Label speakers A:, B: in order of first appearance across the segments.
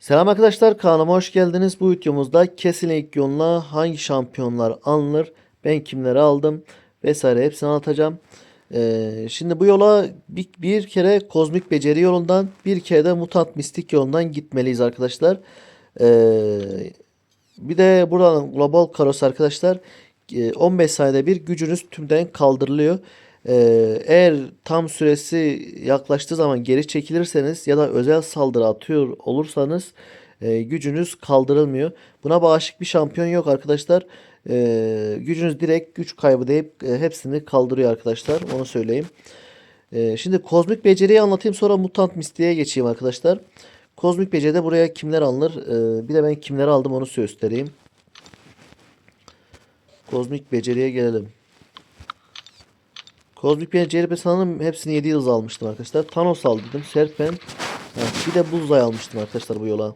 A: Selam arkadaşlar kanalıma hoş geldiniz. Bu videomuzda kesin ilk yoluna hangi şampiyonlar alınır, ben kimleri aldım vesaire hepsini anlatacağım. Ee, şimdi bu yola bir, bir kere kozmik beceri yolundan bir kere de mutant mistik yolundan gitmeliyiz arkadaşlar. Ee, bir de buradan global karos arkadaşlar e, 15 saniyede bir gücünüz tümden kaldırılıyor. Ee, eğer tam süresi yaklaştığı zaman geri çekilirseniz ya da özel saldırı atıyor olursanız e, gücünüz kaldırılmıyor. Buna bağışık bir şampiyon yok arkadaşlar. Ee, gücünüz direkt güç kaybı deyip e, hepsini kaldırıyor arkadaşlar. Onu söyleyeyim. Ee, şimdi kozmik beceriyi anlatayım sonra mutant mistiğe geçeyim arkadaşlar. Kozmik beceride buraya kimler alınır? Ee, bir de ben kimleri aldım onu göstereyim. Kozmik beceriye gelelim. Kozmik Beceri sanırım hepsini 7 yıldız almıştım arkadaşlar. Thanos aldım. Serpent. Ha, bir de Bullseye almıştım arkadaşlar bu yola.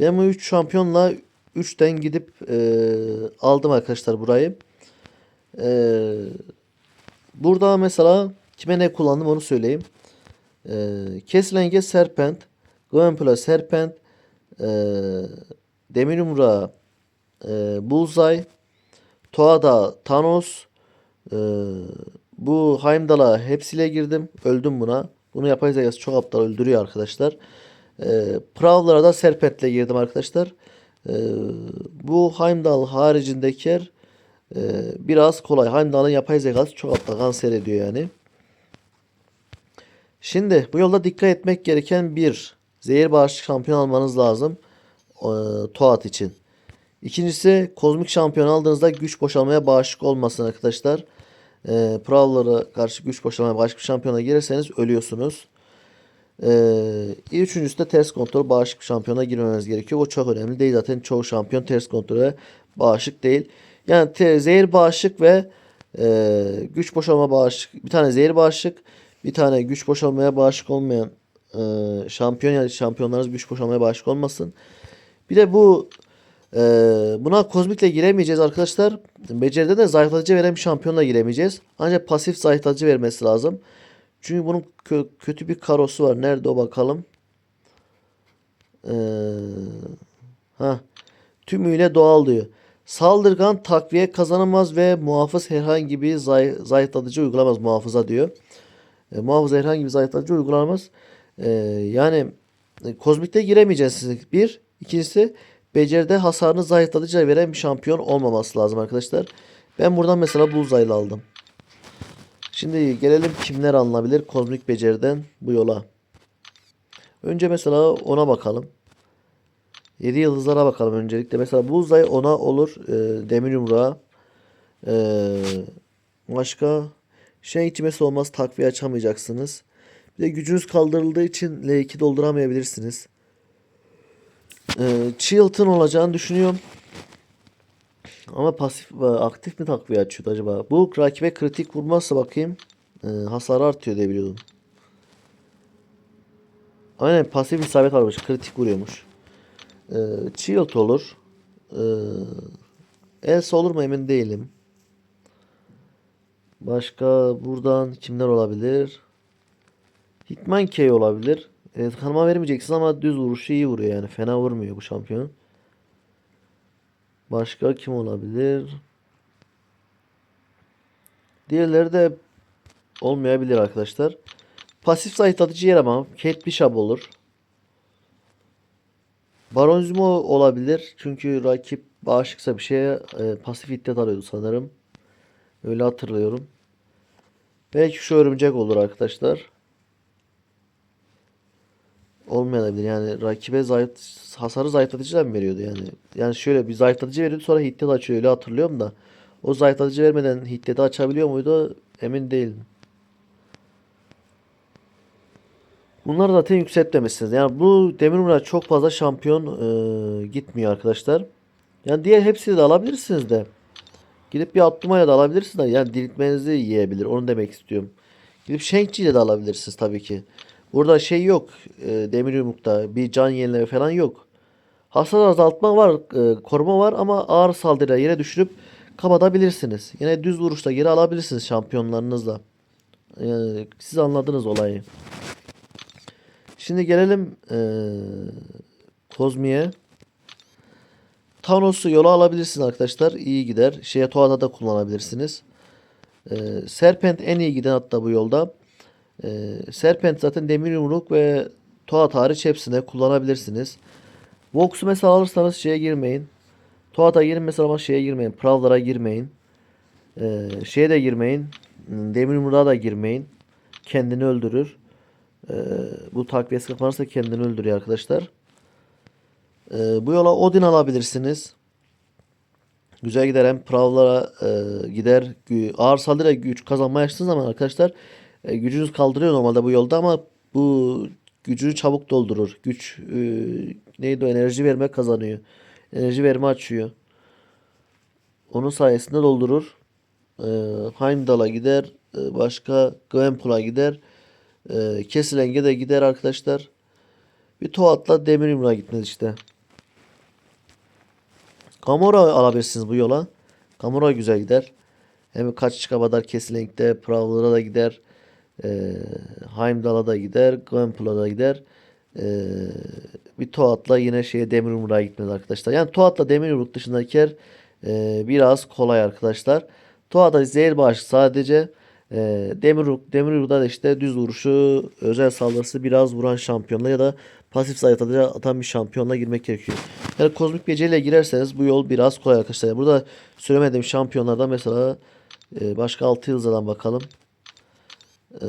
A: Ben bu 3 şampiyonla 3'ten gidip e, aldım arkadaşlar burayı. E, burada mesela kime ne kullandım onu söyleyeyim. E, Keslenge Serpent. Gwenpola Serpent. E, Demir Yumruğa e, Bullseye. Toada Thanos. Ee, bu Heimdall'a hepsiyle girdim. Öldüm buna. Bunu yapay zekası çok aptal öldürüyor arkadaşlar. Ee, Prowler'a da Serpent'le girdim arkadaşlar. Ee, bu Heimdall haricindekiler e, biraz kolay. Heimdall'ın yapay zekası çok aptal kanser ediyor yani. Şimdi bu yolda dikkat etmek gereken bir zehir bağışık şampiyon almanız lazım. E, Toat için. İkincisi kozmik şampiyon aldığınızda güç boşalmaya bağışık olmasın arkadaşlar. E, Prowler'a karşı güç boşalmaya bağışık bir şampiyona girirseniz ölüyorsunuz. E, üçüncüsü de ters kontrol bağışık şampiyona girmemeniz gerekiyor. O çok önemli değil zaten çoğu şampiyon ters kontrole bağışık değil. Yani te, zehir bağışık ve e, güç boşalma bağışık bir tane zehir bağışık bir tane güç boşalmaya bağışık olmayan e, şampiyon yani şampiyonlarınız güç boşalmaya bağışık olmasın. Bir de bu ee, buna kozmikle giremeyeceğiz arkadaşlar. Beceride de zayıflatıcı veren bir şampiyonla giremeyeceğiz. Ancak pasif zayıflatıcı vermesi lazım. Çünkü bunun kö- kötü bir karosu var. Nerede o bakalım. Ee, ha. Tümüyle doğal diyor. Saldırgan takviye kazanamaz ve muhafız herhangi bir zay zayıflatıcı uygulamaz muhafıza diyor. E, muhafıza herhangi bir zayıflatıcı uygulamaz. E, yani e, kozmikte giremeyeceksiniz. Bir. İkincisi Beceride hasarını zayıflatıcı veren bir şampiyon olmaması lazım arkadaşlar. Ben buradan mesela Bullseye'lı aldım. Şimdi gelelim kimler alınabilir kozmik beceriden bu yola. Önce mesela ona bakalım. 7 yıldızlara bakalım öncelikle. Mesela Bullseye ona olur. E, demir yumruğa. E, başka şey içmesi olmaz. Takviye açamayacaksınız. Bir de gücünüz kaldırıldığı için L2 dolduramayabilirsiniz. Ee, Chilton olacağını düşünüyorum. Ama pasif e, aktif mi takviye açıyordu acaba? Bu rakibe kritik vurmazsa bakayım. E, hasarı artıyor diye biliyordum. Aynen pasif isabet varmış. Kritik vuruyormuş. E, Chilt olur. E, Elsa olur mu emin değilim. Başka buradan kimler olabilir? Hitman K olabilir. Evet kanıma vermeyeceksin ama düz vuruşu iyi vuruyor yani. Fena vurmuyor bu şampiyon. Başka kim olabilir? Diğerleri de olmayabilir arkadaşlar. Pasif zayıflatıcı yer ama Kate Bishop olur. Baron Zemo olabilir. Çünkü rakip bağışıksa bir şeye e, pasif iddet alıyordu sanırım. Öyle hatırlıyorum. Belki şu örümcek olur arkadaşlar olmayabilir. Yani rakibe zayıf hasarı zayıflatıcı mı veriyordu yani? Yani şöyle bir zayıflatıcı veriyordu sonra hiddet açıyor öyle hatırlıyorum da. O zayıflatıcı vermeden hiddeti açabiliyor muydu? Emin değilim. Bunlar zaten yükseltmemişsiniz. Yani bu Demir çok fazla şampiyon e, gitmiyor arkadaşlar. Yani diğer hepsini de alabilirsiniz de. Gidip bir atlamaya da alabilirsiniz de. Yani diriltmenizi yiyebilir. Onu demek istiyorum. Gidip Shang-Chi'yle de alabilirsiniz tabii ki. Burada şey yok. E, demir yumrukta bir can yenileme falan yok. Hasar azaltma var, e, koruma var ama ağır saldırıya yere düşürüp kapatabilirsiniz. Yine düz vuruşta geri alabilirsiniz şampiyonlarınızla. Yani siz anladınız olayı. Şimdi gelelim eee Kozmi'ye. Thanos'u yola alabilirsiniz arkadaşlar. İyi gider. Şeye Toad'a da kullanabilirsiniz. Eee, Serpent en iyi giden hatta bu yolda. Eee, Serpent zaten demir yumruk ve Toad hariç hepsine kullanabilirsiniz. Vox'u mesela alırsanız şeye girmeyin. Toad'a girin mesela ama şeye girmeyin. Prowler'a girmeyin. Eee, şeye de girmeyin. Demir yumruğa da girmeyin. Kendini öldürür. Eee, bu takviyesi kapanırsa kendini öldürüyor arkadaşlar. Eee, bu yola Odin alabilirsiniz. Güzel gider hem Prowler'a e, gider. Ağır saldırıya güç kazanmaya açtığınız zaman arkadaşlar e, gücünüz kaldırıyor normalde bu yolda ama bu gücünü çabuk doldurur. Güç e, neydi o enerji verme kazanıyor. Enerji verme açıyor. Onun sayesinde doldurur. E, Heimdall'a gider. E, başka Gwenpool'a gider. E, Kesseleng'e de gider arkadaşlar. Bir Toad'la Demir Yumruğa gitmez işte. Gamora alabilirsiniz bu yola. Gamora güzel gider. Hem kaç çıkabadar Kesseling'de Prowler'a da gider. Ee, Heimdall'a da gider. Gwenpool'a da gider. Ee, bir Toad'la yine şeye Demir Yumruğa gitmez arkadaşlar. Yani Toad'la Demir Yumruk dışındakiler e, biraz kolay arkadaşlar. Toad'a zehir bağışı sadece e, Demir Yumruk, Demir Yumruk'ta da işte düz vuruşu, özel saldırısı biraz vuran şampiyonla ya da pasif zayıflatıcı atan bir şampiyonla girmek gerekiyor. Yani kozmik beceriyle girerseniz bu yol biraz kolay arkadaşlar. Burada söylemediğim şampiyonlardan mesela e, başka 6 yıldızdan bakalım. E,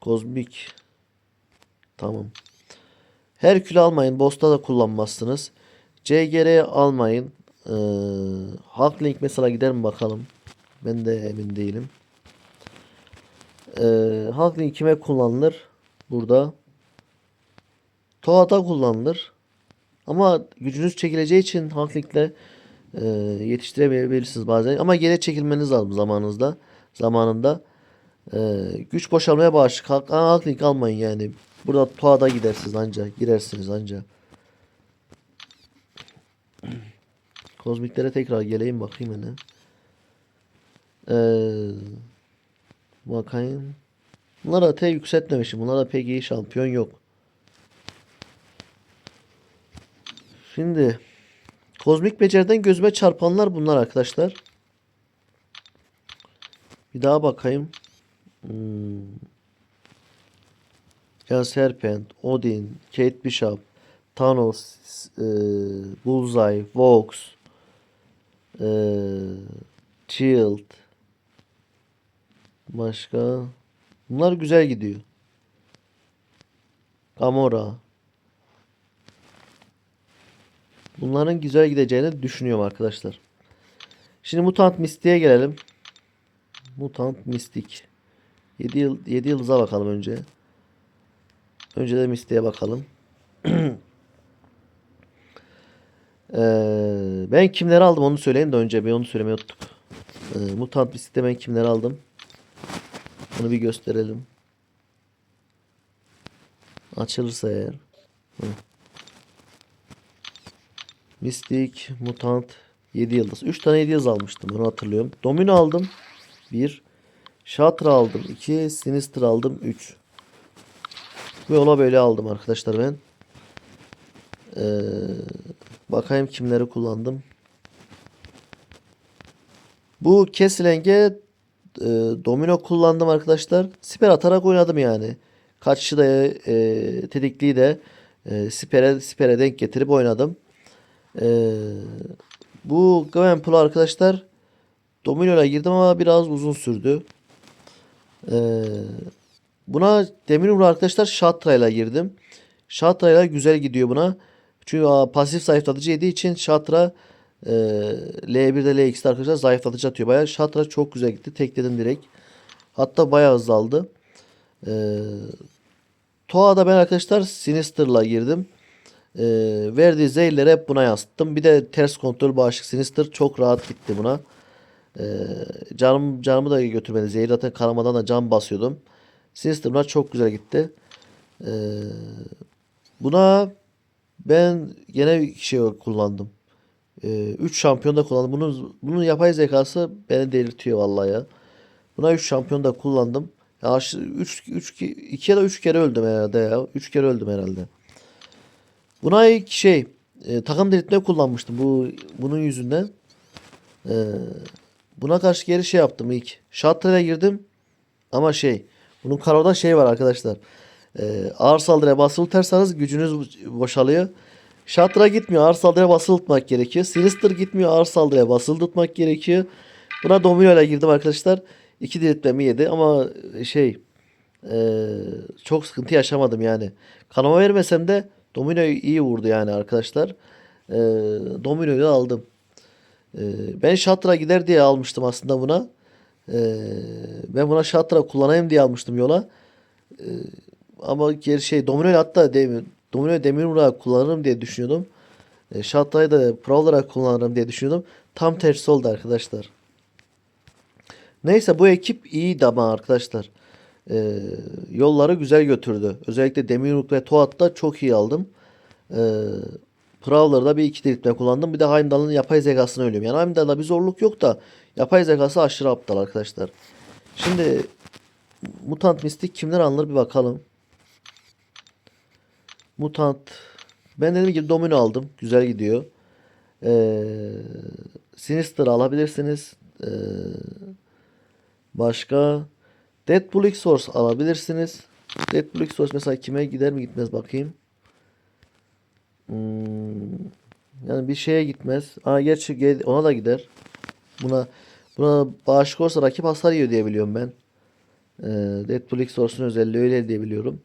A: kozmik tamam. Herkül almayın. Boss'ta da kullanmazsınız. CGR almayın. E, Hulkling mesela gider mi bakalım. Ben de emin değilim. E, Hulkling kime kullanılır? Burada. Toad'a kullanılır. Ama gücünüz çekileceği için Hulkling'le e, yetiştiremeyebilirsiniz bazen. Ama geri çekilmeniz lazım zamanınızda. Zamanında. E, güç boşalmaya bağışık. Aa, Hulkling almayın yani. Burada Toad'a gidersiniz anca. Girersiniz anca. Kozmiklere tekrar geleyim bakayım hele. Ee, bakayım. Bunlara T yükseltmemişim. Bunlara pek iyi şampiyon yok. Şimdi kozmik beceriden gözüme çarpanlar bunlar arkadaşlar. Bir daha bakayım. Hmm. Ya Serpent, Odin, Kate Bishop, Thanos, e, Bullseye, Vox, e, Shield. Başka. Bunlar güzel gidiyor. Gamora. Bunların güzel gideceğini düşünüyorum arkadaşlar. Şimdi Mutant Mystic'e gelelim. Mutant Mystic. 7 yıl 7 yıldıza bakalım önce. Önce de Mystic'e bakalım. Ee, ben kimleri aldım onu söyleyeyim de önce bir onu söylemeyi unuttuk. Ee, Mutant Mystic'te ben kimleri aldım? Bunu bir gösterelim. Açılırsa eğer. Hı. Mystic, Mutant, 7 yıldız. 3 tane 7 yıldız almıştım. Bunu hatırlıyorum. Domino aldım. 1. Shatter aldım. 2. Sinister aldım. 3. Ve ona böyle aldım arkadaşlar ben. Ee, bakayım kimleri kullandım. Bu Kesseleng'e e, domino kullandım arkadaşlar. Siper atarak oynadım yani. Kaçışı da e, tetikliği de e, sipere, sipere denk getirip oynadım. Ee, bu Gwenpool arkadaşlar Domino'ya girdim ama biraz uzun sürdü. Ee, buna demir yumruğu arkadaşlar Shatra'yla girdim. Shatra'yla güzel gidiyor buna. Çünkü aa, pasif zayıflatıcı yediği için Shatra e, L1'de L2'de arkadaşlar zayıflatıcı atıyor. Bayağı Shatra çok güzel gitti. Tekledim direkt. Hatta bayağı hızlı aldı. Ee, Toa'da ben arkadaşlar Sinister'la girdim. Ee, verdiği zehirleri hep buna yansıttım. Bir de ters kontrol bağışık Sinister çok rahat gitti buna. Ee, canım, canımı da götürmedi. Zehir zaten karamadan da can basıyordum. Buna çok güzel gitti. Ee, buna ben gene bir şey kullandım. 3 şampiyon da kullandım. Bunun, bunun yapay zekası beni delirtiyor vallahi ya. Buna 3 şampiyon da kullandım. Ya 3 3 2 ya da 3 kere öldüm herhalde ya. 3 kere öldüm herhalde. Buna ilk şey e, takım diriltme kullanmıştım bu bunun yüzünden. E, buna karşı geri şey yaptım ilk. Shutter'a girdim. Ama şey bunun karoda şey var arkadaşlar. E, ağır saldırıya basılı tutarsanız gücünüz boşalıyor. Shutter'a gitmiyor. Ağır saldırıya basılı tutmak gerekiyor. Sinister gitmiyor. Ağır saldırıya basılı tutmak gerekiyor. Buna domino ile girdim arkadaşlar. İki diriltmemi yedi ama şey e, çok sıkıntı yaşamadım yani. Kanama vermesem de domino iyi vurdu yani arkadaşlar. E, dominoyu aldım. E, ben Shutter'a gider diye almıştım aslında buna. E, ben buna Shutter'a kullanayım diye almıştım yola. E, ama geri şey domino hatta demir, domino demir olarak kullanırım diye düşünüyordum. E, Shutter'ı da pro olarak kullanırım diye düşünüyordum. Tam tersi oldu arkadaşlar. Neyse bu ekip iyiydi ama arkadaşlar. Ee, yolları güzel götürdü. Özellikle Demiruk ve Toat'ta çok iyi aldım. Ee, Prowler'da bir iki diriltme kullandım. Bir de Heimdall'ın yapay zekasını ölüyorum. Yani Heimdall'da bir zorluk yok da yapay zekası aşırı aptal arkadaşlar. Şimdi Mutant Mistik kimler alınır bir bakalım. Mutant ben dediğim gibi Domino aldım. Güzel gidiyor. Ee, Sinister alabilirsiniz. Ee, Başka Deadpool X Source alabilirsiniz. Deadpool X Source mesela kime gider mi gitmez bakayım. Hmm, yani bir şeye gitmez. Aa gerçi ge- ona da gider. Buna buna bağışık olsa rakip hasar yiyor diye biliyorum ben. Ee, Deadpool X Source'un özelliği öyle diye biliyorum.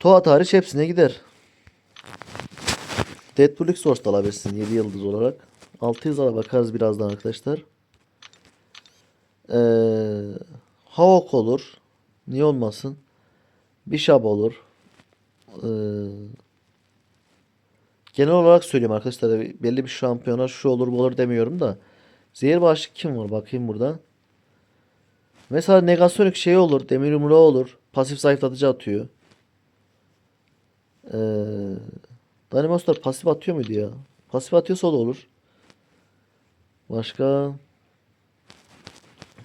A: Toa hariç hepsine gider. Deadpool X Source da alabilirsin 7 yıldız olarak. 6 yıldıza bakarız birazdan arkadaşlar. Ee, Havok olur. Niye olmasın? Bishop olur. Ee, genel olarak söyleyeyim arkadaşlar. Belli bir şampiyona şu olur bu olur demiyorum da. Zehir başlık kim var? Bakayım burada. Mesela Negasonic şey olur. Demir yumruğu olur. Pasif zayıflatıcı atıyor. Ee, Dynamostar pasif atıyor muydu ya? Pasif atıyorsa o da olur. Başka...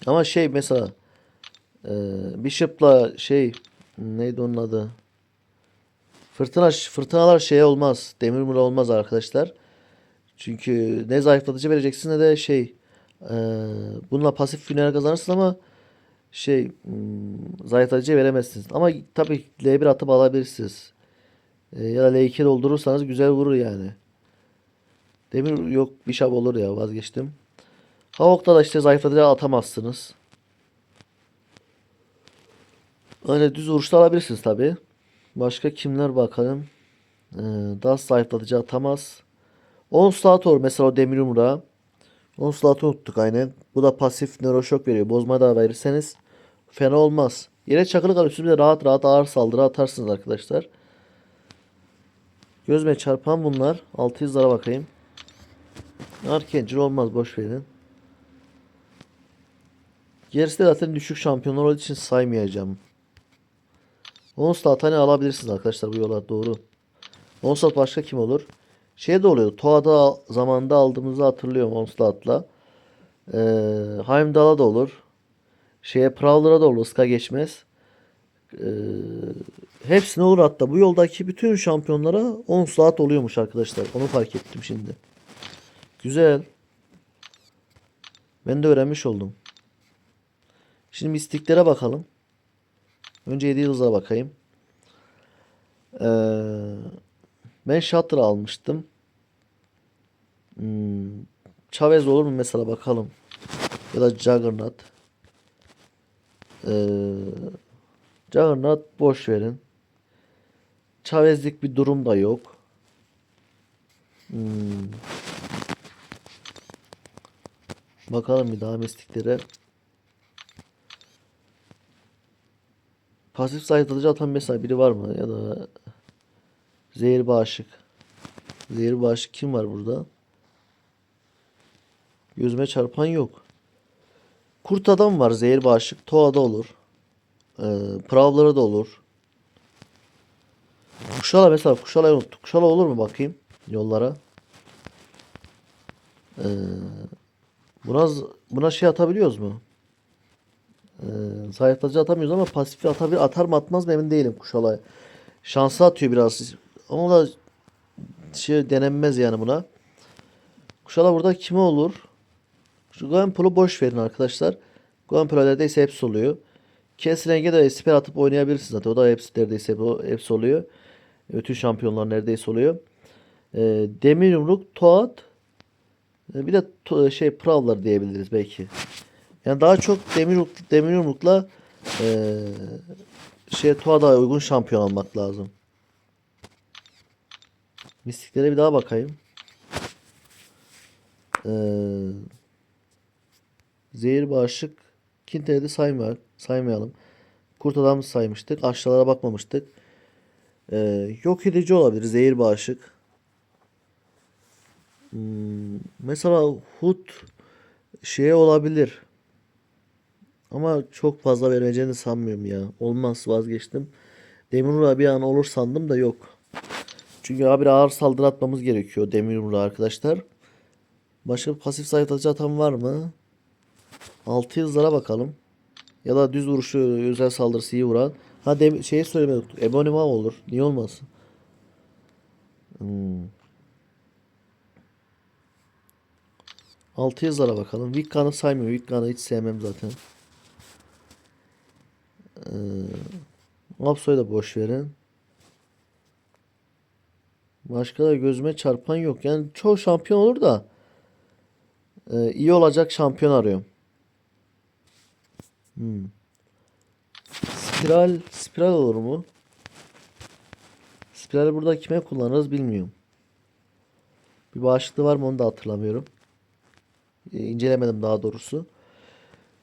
A: Ama şey mesela e, Bishop'la şey neydi onun adı? Fırtına fırtınalar şey olmaz. Demir mura olmaz arkadaşlar. Çünkü ne zayıflatıcı vereceksin ne de şey e, bununla pasif final kazanırsın ama şey hmm, zayıflatıcı veremezsiniz. Ama tabii L1 atıp alabilirsiniz. E, ya da L2 doldurursanız güzel vurur yani. Demir yok Bishop olur ya vazgeçtim. Havok'ta da işte zayıflatıcı atamazsınız. Öyle düz vuruşta alabilirsiniz tabi. Başka kimler bakalım. Ee, daha zayıflatıcı atamaz. Onslator mesela o demir yumruğa. Onslator unuttuk aynen. Bu da pasif nöroşok veriyor. Bozma da verirseniz fena olmaz. Yere çakılı bir de rahat rahat ağır saldırı atarsınız arkadaşlar. Gözme çarpan bunlar. 600'lara bakayım. Arkencil olmaz boş verin. Gerisi de zaten düşük şampiyonlar olduğu için saymayacağım. Onslaught hani alabilirsiniz arkadaşlar bu yola doğru. Onslaught başka kim olur? Şey de oluyordu. Toa'da zamanında aldığımızı hatırlıyorum Onslaught'la. Ee, Heimdall'a da olur. Şeye Prowler'a da olur. Iska geçmez. Ee, hepsine olur hatta. Bu yoldaki bütün şampiyonlara Onslaught oluyormuş arkadaşlar. Onu fark ettim şimdi. Güzel. Ben de öğrenmiş oldum. Şimdi mistiklere bakalım. Önce 7 yıldızlara bakayım. Ee, ben Shutter almıştım. Hmm, Chavez olur mu mesela bakalım. Ya da Juggernaut. Ee, Juggernaut boş verin. Chavez'lik bir durum da yok. Hmm. Bakalım bir daha mistiklere. Pasif zayıflatıcı atan mesela biri var mı? Ya da zehir bağışık. Zehir bağışık kim var burada? Gözüme çarpan yok. Kurt adam var zehir bağışık. Toa'da olur. Ee, Prowler'a da olur. Kuşala mesela Kuşala'yı unuttuk. Kuşala olur mu bakayım yollara? Ee, buna buna şey atabiliyoruz mu? Ee, zayıflatıcı atamıyoruz ama pasifi atabilir. Atar mı atmaz mı emin değilim Kuşalay. Şansı atıyor biraz. Ama da şey denenmez yani buna. Kuşala burada kime olur? Şu Gwenpool'u boş verin arkadaşlar. Gwenpool neredeyse hepsi oluyor. Kesreng'e de siper atıp oynayabilirsiniz zaten. O da hepsi neredeyse hep- hepsi oluyor. Bütün şampiyonlar neredeyse oluyor. Ee, Demir Yumruk, Toad. e, Bir de to- şey Prowler diyebiliriz belki. Yani daha çok Demir, Demir Yumruk'la e, şey Toad'a uygun şampiyon almak lazım. Mistiklere bir daha bakayım. Ee, Zehir bağışık Kinter'i sayma, saymayalım. Kurt adam saymıştık. Aşağılara bakmamıştık. Ee, yok edici olabilir. Zehir bağışık. Hmm, mesela Hut şeye olabilir. Ama çok fazla vermeyeceğini sanmıyorum ya. Olmaz vazgeçtim. Demirura bir an olur sandım da yok. Çünkü abi ağır saldırı atmamız gerekiyor Demirura arkadaşlar. Başka pasif zayıflatıcı atan var mı? 600'lara bakalım. Ya da düz vuruşu özel saldırısı iyi vuran. Ha dem şeyi söylemeyi unuttuk. Ebonima olur. Niye olmasın? Hmm. 600'lara bakalım. Vikkan'ı saymıyor. Vikkan'ı hiç sevmem zaten. Ee, da boş verin. Başka da gözüme çarpan yok. Yani çoğu şampiyon olur da e, iyi olacak şampiyon arıyorum. Hmm. Spiral, spiral olur mu? Spiral burada kime kullanırız bilmiyorum. Bir bağışıklığı var mı onu da hatırlamıyorum. E, incelemedim daha doğrusu.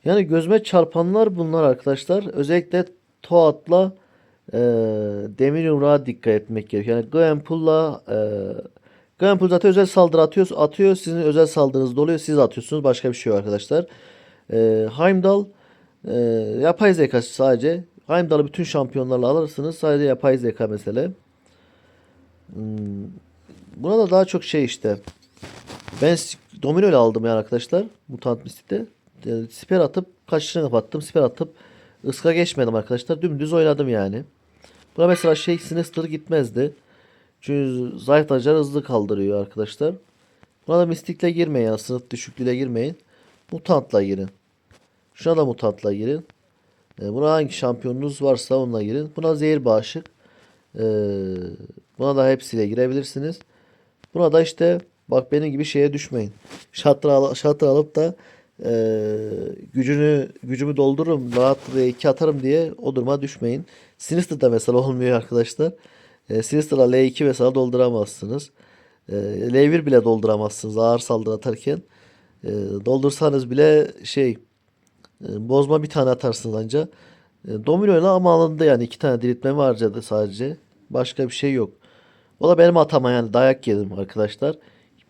A: Yani gözüme çarpanlar bunlar arkadaşlar. Özellikle Toad'la e, Demir Yumruğa dikkat etmek gerekiyor. Yani Gwenpool'la e, Gwenpool zaten özel saldırı atıyor, atıyor. Sizin özel saldırınız doluyor. Siz atıyorsunuz. Başka bir şey yok arkadaşlar. E, Heimdall e, yapay zeka sadece. Heimdall'ı bütün şampiyonlarla alırsınız. Sadece yapay zeka mesele. Hmm, Buna da daha çok şey işte. Ben domino aldım yani arkadaşlar. Mutant Mystic'te. Yani siper atıp kaçışını kapattım. Siper atıp ıska geçmedim arkadaşlar. Dümdüz oynadım yani. Buna mesela şey Sinister gitmezdi. Çünkü zayıflayıcılar hızlı kaldırıyor arkadaşlar. Buna da Mystic'le girmeyin yani sınıf düşüklüğüyle girmeyin. Mutant'la girin. Şuna da Mutant'la girin. E, buna hangi şampiyonunuz varsa onunla girin. Buna zehir bağışık. E, buna da hepsiyle girebilirsiniz. Buna da işte bak benim gibi şeye düşmeyin. Şatır, al şatır alıp da e, gücünü gücümü doldururum rahat ve iki atarım diye o duruma düşmeyin. Sinister'da mesela olmuyor arkadaşlar. E, Sinister'la L2 mesela dolduramazsınız. E, L1 bile dolduramazsınız ağır saldırı atarken. E, doldursanız bile şey e, bozma bir tane atarsınız anca. E, dominoyla ama alındı yani iki tane diriltmemi harcadı sadece. Başka bir şey yok. O da benim atama yani dayak yedim arkadaşlar.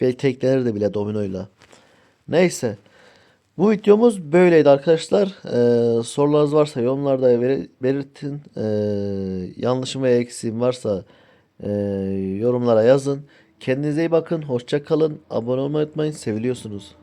A: Belki teklenirdi bile dominoyla. Neyse. Bu videomuz böyleydi arkadaşlar. Ee, sorularınız varsa yorumlarda belirtin. Ee, yanlışım veya eksiğim varsa ee, yorumlara yazın. Kendinize iyi bakın. Hoşça kalın. Abone olmayı unutmayın. Seviliyorsunuz.